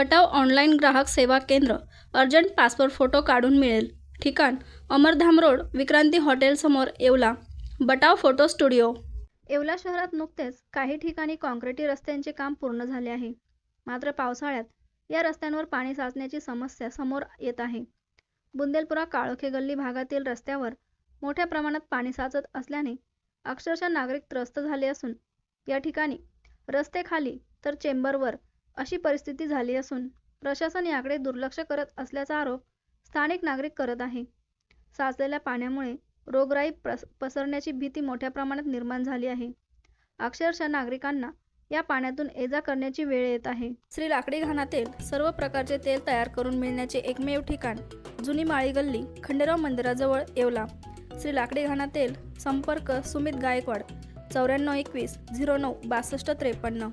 बटाव online ग्राहक सेवा केंद्र अर्जंट पासपोर्ट फोटो काढून मिळेल. ठिकाण अमरधाम रोड विक्रांती हॉटेलसमोर Yeola. Batav photo studio. Yeola शहरात नुकतेच काही ठिकाणी काँक्रिटी रस्त्यांचे काम पूर्ण झाले आहे. मात्र पावसाळ्यात या रस्त्यांवर पाणी साचण्याची समस्या समोर येत आहे. बुंदेलपुरा काळोखे गल्ली भागातील रस्त्यावर मोठ्या प्रमाणात पाणी साचत असल्याने अक्षरशः नागरिक त्रस्त झाले असून या ठिकाणी रस्ते खाली तर चेंबरवर अशी परिस्थिती झाली असून प्रशासन याकडे दुर्लक्ष करत असल्याचा आरोप स्थानिक नागरिक करत आहे. साचलेल्या पाण्यामुळे रोगराई प्रस पसरण्याची भीती मोठ्या प्रमाणात निर्माण झाली आहे. अक्षरशः नागरिकांना या पाण्यातून एजा करण्याची वेळ येत आहे. श्री लाकडी घाणातील सर्व प्रकारचे तेल तयार करून मिळण्याचे एकमेव ठिकाण जुनी माळी गल्ली खंडेराव मंदिराजवळ येवला. श्री लाकडी घाणातील संपर्क सुमित गायकवाड चौऱ्याण्णव एकवीस झिरो नऊ बासष्ट त्रेपन्न.